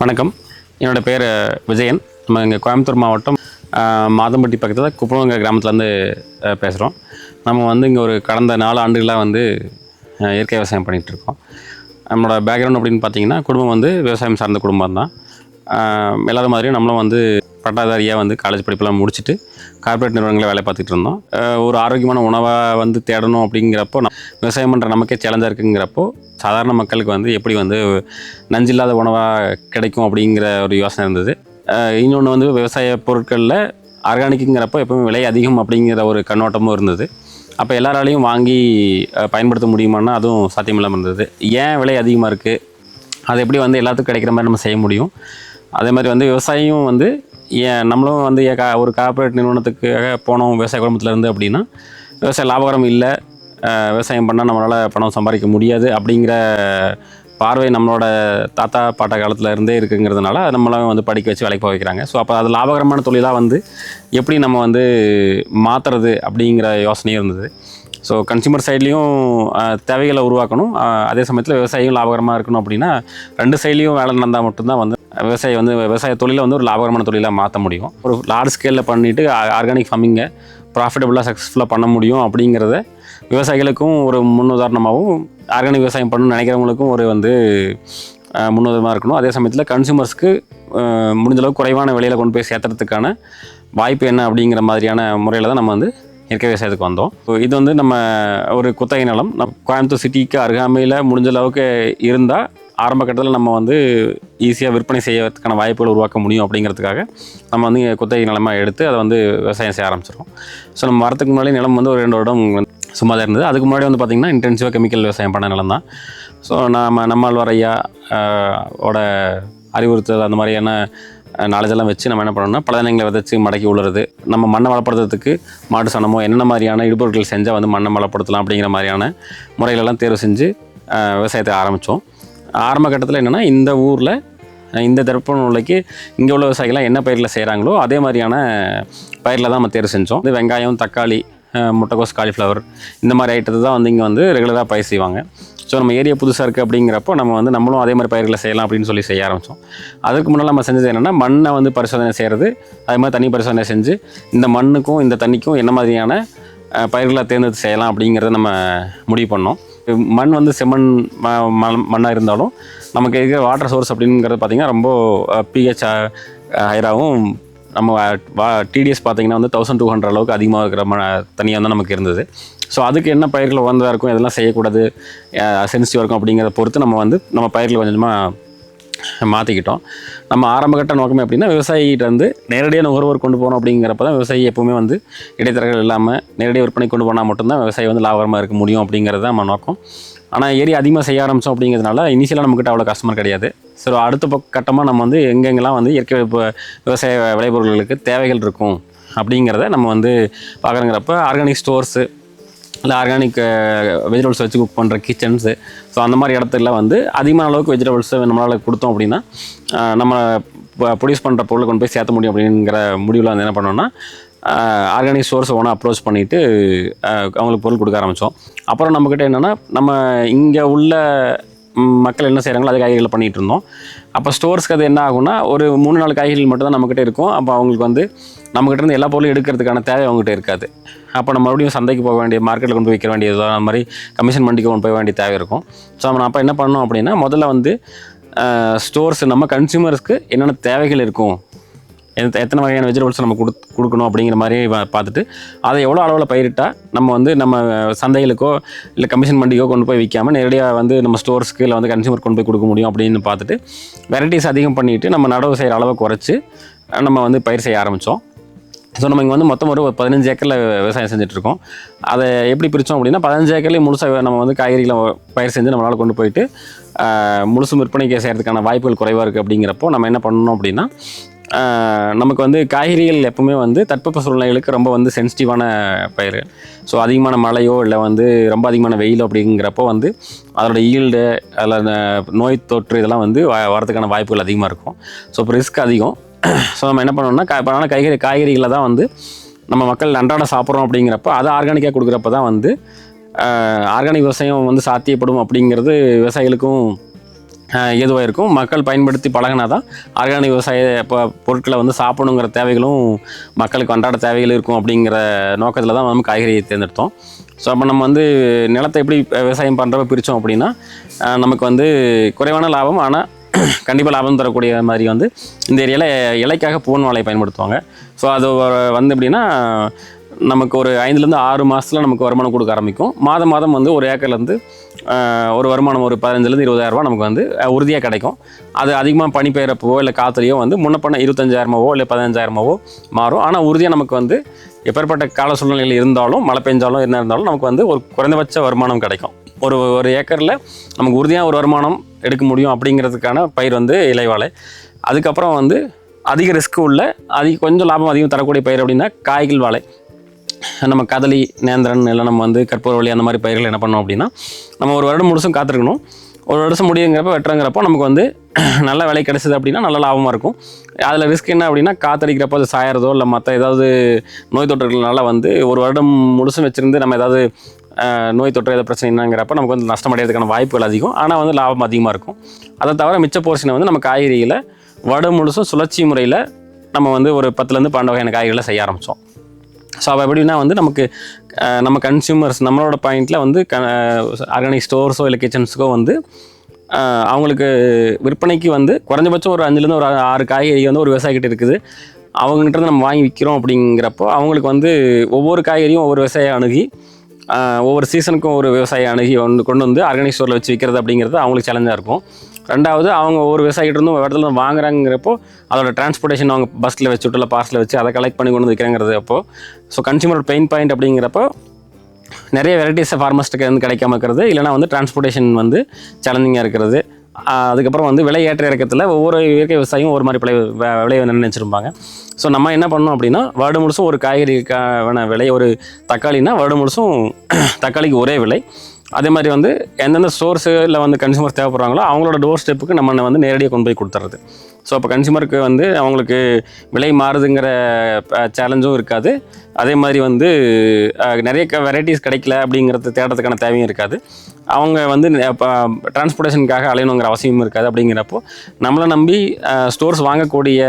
வணக்கம். என்னோடய பேர் விஜயன். நம்ம இங்கே கோயம்புத்தூர் மாவட்டம் மாதம்பட்டி பக்கத்தில் குப்பளங்க கிராமத்துலேருந்து பேசுகிறோம் நம்ம வந்து இங்கே ஒரு கடந்த நாலு ஆண்டுகளாக வந்து இயற்கை விவசாயம் பண்ணிகிட்டு இருக்கோம். நம்மளோட பேக்ரவுண்ட் அப்படின்னு பார்த்தீங்கன்னா குடும்பம் வந்து விவசாயம் சார்ந்த குடும்பம் தான் எல்லாரும் மாதிரியும் நம்மளும் வந்து பட்டாதாரியாக வந்து காலேஜ் படிப்பெல்லாம் முடிச்சுட்டு கார்ப்பரேட் நிறுவனங்களில் வேலை பார்த்துட்டு இருந்தோம். ஒரு ஆரோக்கியமான உணவை வந்து தேடணும் அப்படிங்கிறப்போ விவசாயம் பண்ணுற நமக்கே சேலஞ்சாக இருக்குங்கிறப்போ சாதாரண மக்களுக்கு வந்து எப்படி வந்து நஞ்சில்லாத உணவாக கிடைக்கும் அப்படிங்கிற ஒரு யோசனை இருந்தது. இன்னொன்று வந்து விவசாய பொருட்களில் ஆர்கானிக்குங்கிறப்போ எப்பவுமே விலை அதிகம் அப்படிங்கிற ஒரு கண்ணோட்டமும் இருந்தது. அப்போ எல்லாராலையும் வாங்கி பயன்படுத்த முடியுமான்னா அதுவும் சாத்தியமில்லாமல் இருந்தது. ஏன் விலை அதிகமாக இருக்குது அது எப்படி வந்து எல்லாத்துக்கும் கிடைக்கிற மாதிரி நம்ம செய்ய முடியும்? அதே மாதிரி வந்து விவசாயியும் வந்து ஏன் நம்மளும் வந்து கா- ஒரு கார்ப்பரேட் நிறுவனத்துக்காக போனோம் விவசாய குடும்பத்துலேருந்து அப்படின்னா விவசாயம் லாபகரம் இல்லை விவசாயம் பண்ணால் நம்மளால் பணம் சம்பாதிக்க முடியாது அப்படிங்கிற பார்வை நம்மளோட தாத்தா பாட்டா காலத்தில் இருந்தே இருக்குங்கிறதுனால நம்மளும் வந்து படிக்க வச்சு வேலைக்கு போக வைக்கிறாங்க. ஸோ அப்போ அது லாபகரமான தொழிலாக வந்து எப்படி நம்ம வந்து மாற்றுறது அப்படிங்கிற யோசனையும் இருந்தது. ஸோ கன்சியூமர் சைட்லேயும் தேவைகளை உருவாக்கணும். அதே சமயத்தில் விவசாயியும் லாபகரமாக இருக்கணும் அப்படின்னா ரெண்டு சைட்லேயும் வேலை நடந்தால் மட்டும்தான் வந்து விவசாயி வந்து விவசாய தொழிலை வந்து ஒரு லாபகரமான தொழிலாக மாற்ற முடியும். ஒரு லார்ஜ் ஸ்கேலில் பண்ணிவிட்டு ஆர்கானிக் ஃபார்மிங்கை ப்ராஃபிட்டபுளாக சக்ஸஸ்ஃபுல்லாக பண்ண முடியும் அப்படிங்கிறத விவசாயிகளுக்கும் ஒரு முன்னுதாரணமாகவும் ஆர்கானிக் விவசாயம் பண்ணணும்னு நினைக்கிறவங்களுக்கும் ஒரு வந்து அஹ், முன்னுதாரணமாக இருக்கணும். அதே சமயத்தில் கன்சூமர்ஸ்க்கு முடிஞ்சளவுக்கு குறைவான விலையில் கொண்டு போய் சேர்த்துறதுக்கான வாய்ப்பு என்ன அப்படிங்கிற மாதிரியான முறையில் தான் நம்ம வந்து இயற்கை விவசாயத்துக்கு வந்தோம். ஸோ இது வந்து நம்ம ஒரு குத்தகை நிலம். நம்ம கோயம்புத்தூர் சிட்டிக்கு அருகாமையில் முடிஞ்ச அளவுக்கு இருந்தால் ஆரம்ப கட்டத்தில் நம்ம வந்து ஈஸியாக விற்பனை செய்யறதுக்கான வாய்ப்புகள் உருவாக்க முடியும் அப்படிங்கிறதுக்காக நம்ம வந்து குத்தகை நிலமாக எடுத்து அதை வந்து விவசாயம் செய்ய ஆரம்பிச்சிடும் ஸோ நம்ம வரத்துக்கு முன்னாடி நிலம் வந்து ஒரு ரெண்டு வருடம் சும்மா தான் இருந்தது. அதுக்கு முன்னாடி வந்து பார்த்திங்கன்னா இன்டென்சிவாக கெமிக்கல் விவசாயம் பண்ண நிலம் தான். ஸோ நம்ம நம்மாழ்வார் ஐயா ஓட அறிவுறுத்தல் அந்த மாதிரியான நாலேஜெல்லாம் வச்சு நம்ம என்ன பண்ணணும்னா பலதனங்களை விதைச்சி மடக்கி உழுறது நம்ம மண்ணை வளப்படுத்துறதுக்கு மாட்டு சாணமோ என்னென்ன மாதிரியான இடுபொருட்கள் செஞ்சால் வந்து மண்ணை வளப்படுத்தலாம் அப்படிங்கிற மாதிரியான முறைகளெல்லாம் தேர்வு செஞ்சு விவசாயத்தை ஆரம்பித்தோம் ஆரம்ப கட்டத்தில் என்னென்னா இந்த ஊரில் இந்த தர்ப்பணிலைக்கு இங்கே உள்ள விவசாயிகள்லாம் என்ன பயிரில் செய்கிறாங்களோ அதே மாதிரியான பயிரில் தான் நம்ம தேர்வு செஞ்சோம். இது வெங்காயம் தக்காளி முட்டைக்கோஸ் காலிஃப்ளவர் இந்த மாதிரி ஐட்டத்தை தான் வந்து இங்கே வந்து ரெகுலராக பயிர் செய்வாங்க. ஸோ நம்ம ஏரியா புதுசாக இருக்குது அப்படிங்கிறப்போ நம்ம வந்து நம்மளும் அதே மாதிரி பயிர்களை செய்யலாம் அப்படின்னு சொல்லி செய்ய ஆரம்பித்தோம் அதுக்கு முன்னால் நம்ம செஞ்சது என்னென்னா மண்ணை வந்து பரிசோதனை செய்கிறது அதே மாதிரி தண்ணி பரிசோதனை செஞ்சு இந்த மண்ணுக்கும் இந்த தண்ணிக்கும் என்ன மாதிரியான பயிர்களை தேர்ந்தெடுத்து செய்யலாம் அப்படிங்கிறத நம்ம முடிவு பண்ணோம். மண் வந்து செம்மண் மண்ணாக இருந்தாலும் நமக்கு இருக்கிற வாட்டர் சோர்ஸ் அப்படிங்கிறது பார்த்திங்கன்னா ரொம்ப பிஹெச் ஹைராகவும் நம்ம வா டிடிஎஸ் பார்த்திங்கன்னா வந்து தௌசண்ட் டூ ஹண்ட்ரட் அளவுக்கு அதிகமாக இருக்கிற ம தனியாக தான் நமக்கு இருந்தது. ஸோ அதுக்கு என்ன பயிர்கள் உகந்ததாக இருக்கும் இதெல்லாம் செய்யக்கூடாது சென்சிட்டிவாக இருக்கும் அப்படிங்கிறத பொறுத்து நம்ம வந்து நம்ம பயிர்களை கொஞ்சம் கொஞ்சமாக மாற்றிக்கிட்டோம் நம்ம ஆரம்பகட்ட நோக்கமே அப்படின்னா விவசாயிகிட்ட வந்து நேரடியாக நுகர்வோர் கொண்டு போகணும் அப்படிங்கிறப்ப தான் விவசாயி எப்போவுமே வந்து இடைத்தரகர்கள் இல்லாமல் நேரடியாக விற்பனை கொண்டு போனால் மட்டும்தான் விவசாயி வந்து லாபகரமாக இருக்க முடியும் அப்படிங்கிறது தான் நம்ம நோக்கம். ஆனால் ஏறி அதிகமாக செய்ய ஆரம்பித்தோம் அப்படிங்கிறதுனால இனிஷியலாக நம்மக்கிட்ட அவ்வளோ கஸ்டமர் கிடையாது. ஸோ அடுத்த பக்க கட்டமாக நம்ம வந்து எங்கெங்கெல்லாம் வந்து இயற்கை விவசாய விளைபொருள்களுக்கு தேவைகள் இருக்கும் அப்படிங்கிறத நம்ம வந்து பார்க்குறங்கிறப்ப ஆர்கானிக் ஸ்டோர்ஸு இல்லை ஆர்கானிக் வெஜிடபிள்ஸ் வச்சு குக் பண்ணுற கிச்சன்ஸு ஸோ அந்த மாதிரி இடத்துல வந்து அதிகமான அளவுக்கு வெஜிடபிள்ஸை நம்மளால் கொடுத்தோம் அப்படின்னா நம்ம ப்ரொடியூஸ் பண்ணுற பொருளை கொண்டு போய் சேர்த்த முடியும் அப்படிங்கிற முடிவில் வந்து என்ன பண்ணோன்னா ஆர்கானிக் ஸ்டோர்ஸ் ஓனாக அப்ரோச் பண்ணிவிட்டு அவங்களுக்கு பொருள் கொடுக்க ஆரம்பித்தோம் அப்புறம் நம்மக்கிட்ட என்னென்னா நம்ம இங்கே உள்ள மக்கள் என்ன செய்கிறாங்களோ அதே காய்கறிகளை பண்ணிகிட்டு இருந்தோம். அப்போ ஸ்டோர்ஸ்க்கு அது என்ன ஆகும்னா ஒரு மூணு நாலு காய்கறிகள் மட்டும் தான் நம்மக்கிட்ட இருக்கும். அப்போ அவங்களுக்கு வந்து நம்மகிட்ட இருந்து எல்லா பொருளும் எடுக்கிறதுக்கான தேவை அவங்ககிட்ட இருக்காது. அப்போ நம்ம மறுபடியும் சந்தைக்கு போக வேண்டிய மார்க்கெட்டில் கொண்டு போய் விற்க வேண்டியதோ அந்த மாதிரி கமிஷன் மண்டிக்கு கொண்டு போக வேண்டிய தேவை இருக்கும். ஸோ நம்ம அப்போ என்ன பண்ணோம் அப்படின்னா முதல்ல வந்து ஸ்டோர்ஸ் நம்ம கன்சியூமர்ஸ்க்கு என்னென்ன தேவைகள் இருக்கும்? எத்த- எத்தனை வகையான வெஜிடபிள்ஸ் நம்ம கொடு கொடுக்கணும் அப்படிங்கிற மாதிரி பார்த்துட்டு அதை எவ்வளோ அளவில் பயிரிட்டால் நம்ம வந்து நம்ம சந்தைகளுக்கோ இல்லை கமிஷன் மண்டிக்கோ கொண்டு போய் விற்காமல் நேரடியாக வந்து நம்ம ஸ்டோர்ஸ்க்கு இல்லை வந்து கன்சியூமர் கொண்டு போய் கொடுக்க முடியும் அப்படின்னு பார்த்துட்டு வெரைட்டிஸ் அதிகம் பண்ணிவிட்டு நம்ம நடவு செய்கிற அளவை குறைச்சி நம்ம வந்து பயிர் செய்ய ஆரம்பித்தோம் ஸோ நம்ம இங்கே வந்து மொத்தம் ஒரு பதினஞ்சு ஏக்கரில் விவசாயம் செஞ்சுட்ருக்கோம். அதை எப்படி பிரித்தோம் அப்படின்னா பதினஞ்சு ஏக்கர்லேயும் முழுசாக நம்ம வந்து காய்கறிகளை பயிர் செஞ்சு நம்மளால் கொண்டு போயிட்டு முழுசு முழுசும் விற்பனைக்கு செய்கிறதுக்கான வாய்ப்புகள் குறைவாக இருக்குது அப்படிங்கிறப்போ நம்ம என்ன பண்ணணும் அப்படின்னா நமக்கு வந்து காய்கறிகள் எப்பவுமே வந்து தட்பவெப்ப சூழ்நிலைகளுக்கு ரொம்ப வந்து சென்சிட்டிவான பயிர் ஸோ அதிகமான மழையோ இல்லை வந்து ரொம்ப அதிகமான வெயிலோ அப்படிங்கிறப்போ வந்து அதோட ஈல்டு அதில் நோய் தொற்று இதெல்லாம் வந்து வ- வரதுக்கான வாய்ப்புகள் அதிகமாக இருக்கும். ஸோ இப்போ ரிஸ்க் அதிகம். ஸோ நம்ம என்ன பண்ணோம்னா இப்போ ஆனால் காய்கறி காய்கறிகளை தான் வந்து நம்ம மக்கள் அன்றாட சாப்பிட்றோம் அப்படிங்கிறப்ப அதை ஆர்கானிக்காக கொடுக்குறப்ப தான் வந்து ஆர்கானிக் விவசாயம் வந்து சாத்தியப்படும் அப்படிங்கிறது விவசாயிகளுக்கும் ஏதுவாக இருக்கும். மக்கள் பயன்படுத்தி பழகினா தான் ஆர்கானிக் விவசாய இப்போ பொருட்களை வந்து சாப்பிடணுங்கிற தேவைகளும் மக்களுக்கு அன்றாட தேவைகள் இருக்கும் அப்படிங்கிற நோக்கத்தில் தான் நம்ம காய்கறியை தேர்ந்தெடுத்தோம். ஸோ அப்போ நம்ம வந்து நிலத்தை எப்படி விவசாயம் பண்ணுறப்ப பிரித்தோம் அப்படின்னா நமக்கு வந்து குறைவான லாபம் ஆனால் கண்டிப்பாக லாபம் தரக்கூடிய மாதிரி வந்து இந்த ஏரியாவில் இலைக்காக பூன் வாழையை பயன்படுத்துவாங்க. ஸோ அது வந்து எப்படின்னா நமக்கு ஒரு ஐந்துலேருந்து ஆறு மாதத்தில் நமக்கு வருமானம் கொடுக்க ஆரம்பிக்கும். மாதம் மாதம் வந்து ஒரு ஏக்கர்லேருந்து ஒரு வருமானம் ஒரு பதினஞ்சுலேருந்து இருபதாயிரரூபா நமக்கு வந்து உறுதியாக கிடைக்கும். அது அதிகமாக பனி பெய்கிறப்பவோ இல்லை காற்றுலையோ வந்து முன்ன பண்ண இருபத்தஞ்சாயிரமாவோ இல்லை பதினஞ்சாயிரமாவோ மாறும். ஆனால் உறுதியாக நமக்கு வந்து எப்பேற்பட்ட கால சூழ்நிலையில் இருந்தாலும் மழை பெஞ்சாலும் என்ன இருந்தாலும் நமக்கு வந்து ஒரு குறைந்தபட்ச வருமானம் கிடைக்கும். ஒரு ஒரு ஏக்கரில் நமக்கு உறுதியாக ஒரு வருமானம் எடுக்க முடியும் அப்படிங்கிறதுக்கான பயிர் வந்து இலைவாழை. அதுக்கப்புறம் வந்து அதிக ரிஸ்க் உள்ள அதிக கொஞ்சம் லாபம் அதிகம் தரக்கூடிய பயிர் அப்படின்னா காய்கள் வாழை. நம்ம கதலி நேந்திரன் இல்லை நம்ம வந்து கற்பூரவழி அந்த மாதிரி பயிர்கள் என்ன பண்ணோம் அப்படின்னா நம்ம ஒரு வருடம் முழுசும் காத்திருக்கணும். ஒரு வருஷம் முடியுங்கிறப்ப வெட்டுறங்கிறப்போ நமக்கு வந்து நல்ல விலை கிடைச்சிது அப்படின்னா நல்ல லாபமாக இருக்கும். அதில் ரிஸ்க் என்ன அப்படின்னா காத்தடிக்கிறப்போ அது சாயறதோ இல்லை மற்ற ஏதாவது நோய் தொற்றுகள்னால வந்து ஒரு வருடம் முழுசும் வச்சுருந்து நம்ம ஏதாவது நோய் தொற்று ஏதாவது பிரச்சனை என்னங்கிறப்ப நமக்கு வந்து நஷ்டம் அடைகிறதுக்கான வாய்ப்புகள் அதிகம். ஆனால் வந்து லாபம் அதிகமாக இருக்கும். அதை தவிர மிச்ச போர்ஷனை வந்து நம்ம காய்கறியில் வடு முழுசும் சுழற்சி முறையில் நம்ம வந்து ஒரு பத்துலேருந்து பன்னெண்டு வகையான காய்கறிகளை செய்ய ஆரம்பித்தோம் ஸோ அப்போ எப்படின்னா வந்து நமக்கு நம்ம கன்சியூமர்ஸ் நம்மளோட பாயிண்டில் வந்து க ஆர்கானிக் ஸ்டோர்ஸோ இல்லை கிச்சன்ஸுக்கோ வந்து அவங்களுக்கு விற்பனைக்கு வந்து குறைஞ்சபட்சம் ஒரு அஞ்சுலேருந்து ஒரு ஆறு காய்கறி வந்து ஒரு விவசாயிகிட்ட இருக்குது. அவங்ககிட்ட இருந்து நம்ம வாங்கி விற்கிறோம் அப்படிங்கிறப்போ அவங்களுக்கு வந்து ஒவ்வொரு காய்கறியும் ஒவ்வொரு விவசாயம் அணுகி ஒவ்வொரு சீசனுக்கும் ஒரு விவசாயி அணுகி வந்து கொண்டு வந்து ஆர்கானிக் ஸ்டோரில் வச்சு விற்கிறது அப்படிங்கிறது அவங்களுக்கு சேலஞ்சாக இருக்கும். ரெண்டாவது அவங்க ஒவ்வொரு விவசாயிகிட்ட இருந்தும் ஒரு இடத்துல வாங்குறாங்கிறப்போ அதோட டிரான்ஸ்போர்ட்டேஷன் அவங்க பஸ்ஸில் வச்சு விட்டு இல்லை பார்சலில் வச்சு அதை கலெக்ட் பண்ணி கொண்டு வந்து விற்கிறாங்கிறது அப்போ ஸோ கன்சியூமர் பெயின் பாயிண்ட் அப்படிங்கிறப்போ நிறைய வெரைட்டிஸ் ஃபார்மஸ்ட்டுக்கு வந்து கிடைக்காம இருக்கிறது இல்லைனா வந்து டிரான்ஸ்போர்ட்டேஷன் வந்து சேலஞ்சிங்காக இருக்கிறது. அதுக்கப்புறம் வந்து விலை ஏற்ற இறக்கத்தில் ஒவ்வொரு இயற்கை விவசாயியும் ஒரு மாதிரி விலை விளைய நினைச்சிருப்பாங்க ஸோ நம்ம என்ன பண்ணோம் அப்படின்னா வருடம் முழுசும் ஒரு காய்கறிக்கான விலை ஒரு தக்காளினா வருடம் முழுசும் தக்காளிக்கு ஒரே விலை. அதே மாதிரி வந்து எந்தெந்த ஸ்டோர்ஸில் வந்து கன்சியூமர் தேவைப்படுறாங்களோ அவங்களோட டோர் ஸ்டெப்புக்கு நம்ம வந்து நேரடியாக கொண்டு போய் கொடுத்துறது. ஸோ அப்போ கன்சியூமருக்கு வந்து அவங்களுக்கு விலை மாறுதுங்கிற சேலஞ்சும் இருக்காது. அதே மாதிரி வந்து நிறைய வெரைட்டிஸ் கிடைக்கல அப்படிங்கிறத தேடுறதுக்கான தேவையும் இருக்காது. அவங்க வந்து இப்போ டிரான்ஸ்போர்ட்டேஷனுக்காக அலையணுங்கிற அவசியமும் இருக்காது. அப்படிங்கிறப்போ நம்மளை நம்பி ஸ்டோர்ஸ் வாங்கக்கூடிய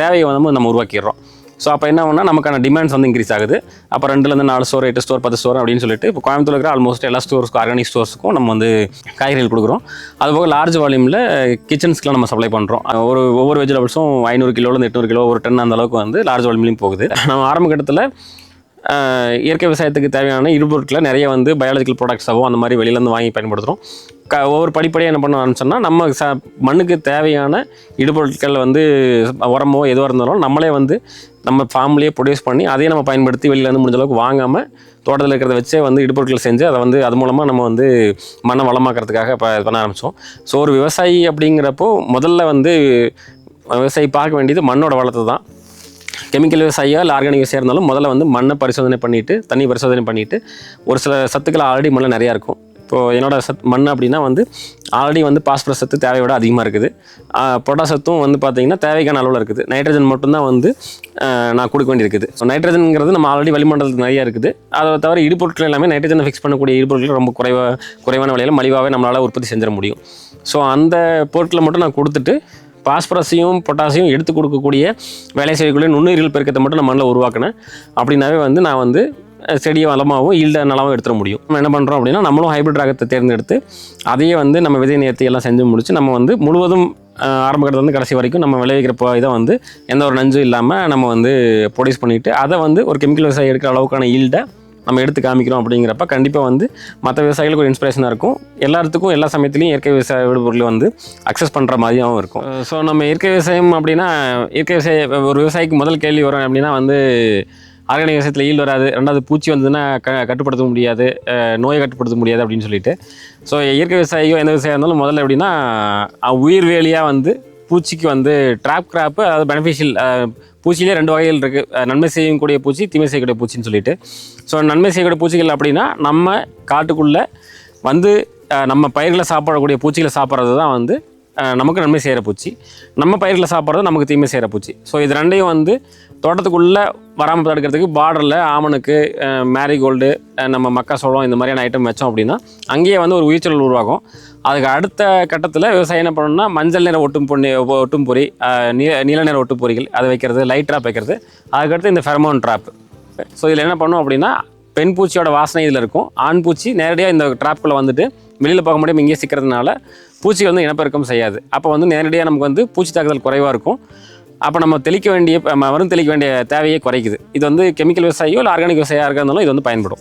தேவையை வந்து நம்ம உருவாக்கிடுறோம். ஸோ அப்போ என்ன ஆகும்னா நமக்கான டிமாண்ட்ஸ் வந்து இன்க்ரீஸ் ஆகுது. அப்போ ரெண்டுலேருந்து நாலு ஸ்டோர் எட்டு ஸ்டோர் பத்து ஸ்டோர் அப்படின்னு சொல்லிட்டு இப்போ கோயம்புத்தூர் இருக்கிற ஆல்மோஸ்ட் எல்லா ஸ்டோர்ஸ்க்கும் ஆர்கானிக் ஸ்டோர்ஸுக்கும் நம்ம வந்து காய்கறிகள் கொடுக்குறோம். அதுபோக லார்ஜ் வால்யூமில் கிச்சன்ஸ்க்குலாம் நம்ம சப்ளை பண்ணுறோம் ஒரு ஒவ்வொரு வெஜிடபிள்ஸும் ஐநூறு கிலோலேருந்து எட்நூறு கிலோ ஒரு டன் அந்த அளவுக்கு வந்து லார்ஜ் வால்யூம்லையும் போகுது. நம்ம ஆரம்ப கட்டத்தில் இயற்கை விவசாயத்துக்கு தேவையான இடுபொருட்களை நிறைய வந்து பயாலஜிக்கல் ப்ராடக்ட்ஸாகவும் அந்த மாதிரி வெளியிலேருந்து வாங்கி பயன்படுத்துகிறோம் க ஒவ்வொரு படிப்படியாக என்ன பண்ண ஆரம்பிச்சோம்னா நம்ம ச மண்ணுக்கு தேவையான இடுபொருட்கள் வந்து உரமோ எதுவாக இருந்தாலும் நம்மளே வந்து நம்ம ஃபார்ம்லேயே ப்ரொடியூஸ் பண்ணி அதையே நம்ம பயன்படுத்தி வெளியிலேருந்து முடிஞ்ச அளவுக்கு வாங்காமல் தோட்டத்தில் இருக்கிறத வச்சே வந்து இடுபொருட்கள் செஞ்சு அதை வந்து அது மூலமாக நம்ம வந்து மண்ணை வளமாக்கிறதுக்காக இப்போ பண்ண ஆரம்பித்தோம் ஸோ ஒரு விவசாயி அப்படிங்கிறப்போ முதல்ல வந்து விவசாயி பார்க்க வேண்டியது மண்ணோட வளத்தை தான் கெமிக்கல் விவசாயியோ இல்லை ஆர்கானிக் விவசாயம் இருந்தாலும் முதல்ல வந்து மண்ணை பரிசோதனை பண்ணிவிட்டு தண்ணி பரிசோதனை பண்ணிவிட்டு ஒரு சில சத்துக்கள் ஆல்ரெடி மண்ணில் நிறையா இருக்கும். இப்போது என்னோடய சத் மண் அப்படின்னா வந்து ஆல்ரெடி வந்து பாஸ்பரஸ் சத்து தேவையை விட அதிகமாக இருக்குது. பொட்டாசத்தும் வந்து பார்த்திங்கன்னா தேவைக்கான அளவில் இருக்குது. நைட்ரஜன் மட்டும்தான் வந்து நான் கொடுக்க வேண்டியிருக்குது. ஸோ நைட்ரஜனுங்கிறது நம்ம ஆல்ரெடி வளிமண்டலத்தில் நிறையா இருக்குது. அதை தவிர இடுபொருட்கள் எல்லாமே நைட்ரஜனை ஃபிக்ஸ் பண்ணக்கூடிய இடுபொருட்கள் ரொம்ப குறைவா குறைவான விலையில் மலிவாகவே நம்மளால் உற்பத்தி செஞ்சிட முடியும். ஸோ அந்த பொருட்களை மட்டும் நான் கொடுத்துட்டு பாஸ்பரஸையும் பொட்டாசியம் எடுத்து கொடுக்கக்கூடிய வேலை செய்யக்கூடிய நுண்ணுயிர்கள் பெருக்கத்தை மட்டும் நான் மண்ணில் உருவாக்கினேன் அப்படின்னாவே வந்து நான் வந்து செடியை வளமாகவும் ஈல்ட நலமாகவும் எடுத்துட முடியும். நம்ம என்ன பண்ணுறோம் அப்படின்னா நம்மளும் ஹைபிரிட் ரகத்தை தேர்ந்தெடுத்து அதையே வந்து நம்ம விதை நேர்த்தி எல்லாம் செஞ்சு முடிச்சு நம்ம வந்து முழுவதும் ஆரம்பகட்டத்துலேருந்து கடைசி வரைக்கும் நம்ம விளைவிக்கிற இதை வந்து எந்த ஒரு நஞ்சும் இல்லாமல் நம்ம வந்து ப்ரொடியூஸ் பண்ணிவிட்டு அதை வந்து ஒரு கெமிக்கல் விவசாயம் எடுக்கிற அளவுக்கான ஈல்டை நம்ம எடுத்து காமிக்கிறோம் அப்படிங்கிறப்ப கண்டிப்பாக வந்து மற்ற விவசாயிகளுக்கு ஒரு இன்ஸ்பிரேஷனாக இருக்கும். எல்லாத்துக்கும் எல்லா சமயத்துலையும் இயற்கை விவசாய விடுபொருளை வந்து அக்சஸ் பண்ணுற மாதிரியாகவும் இருக்கும். ஸோ நம்ம இயற்கை விவசாயம் அப்படின்னா இயற்கை விவசாய ஒரு விவசாயிக்கு முதல் கேள்வி வரும் அப்படின்னா வந்து ஆர்கானிக் விவசாயத்தில் ஈல் வராது. ரெண்டாவது பூச்சி வந்ததுன்னா க கட்டுப்படுத்த முடியாது. நோயை கட்டுப்படுத்த முடியாது அப்படின்னு சொல்லிட்டு. ஸோ இயற்கை விவசாயியோ எந்த விவசாயம் இருந்தாலும் முதல்ல எப்படின்னா உயிர் வேலியாக வந்து பூச்சிக்கு வந்து ட்ராப் கிராப்பு அதாவது பெனிஃபிஷியல் பூச்சியிலே ரெண்டு வகைகள் இருக்குது நன்மை செய்யக்கூடிய பூச்சி தீமை செய்யக்கூடிய பூச்சின்னு சொல்லிட்டு. ஸோ நன்மை செய்யக்கூடிய பூச்சிகள் அப்படின்னா நம்ம காட்டுக்குள்ளே வந்து நம்ம பயிர்களை சாப்பிடக்கூடிய பூச்சிகளை சாப்பிட்றது தான் வந்து நமக்கு நன்மை செய்கிற பூச்சி. நம்ம பயிர்களை சாப்பிட்றது நமக்கு தீமை செய்கிற பூச்சி. ஸோ இது ரெண்டையும் வந்து தோட்டத்துக்குள்ளே வராமல் தடுக்கிறதுக்கு பார்டரில் ஆமனுக்கு மேரிகோல்டு நம்ம மக்காசோளம் இந்த மாதிரியான ஐட்டம் வச்சோம் அப்படின்னா அங்கேயே வந்து ஒரு உயிர்ச்சல் உருவாகும். அதுக்கு அடுத்த கட்டத்தில் விவசாயம் என்ன பண்ணணும்னா மஞ்சள் நிற ஒட்டும் பொண்ணி ஒட்டும் பொறி நீல நீல நிற ஒட்டும் பொறிகள் அதை வைக்கிறது லைட் ட்ராப் வைக்கிறது. அதுக்கடுத்து இந்த ஃபெர்மோன் ட்ராப் ஸோ இதில் என்ன பண்ணும் அப்படின்னா பெண் பூச்சியோட வாசனை இதில் இருக்கும். ஆண் பூச்சி நேரடியாக இந்த ட்ராப்பில் வந்துட்டு வெளியில் போக முடியாமல் இங்கேயே சிக்கிறதுனால பூச்சி வந்து இனப்பெருக்கம் செய்யாது. அப்போ வந்து நேரடியாக நமக்கு வந்து பூச்சி தாக்குதல் குறைவாக இருக்கும். அப்போ நம்ம தெளிக்க வேண்டிய ம- மருந்து தெளிக்க வேண்டிய தேவையே குறைக்குது. இது வந்து கெமிக்கல் விவசாயியோ இல்லை ஆர்கானிக் விவசாயியாக இருந்தாலும் இது வந்து பயன்படும்.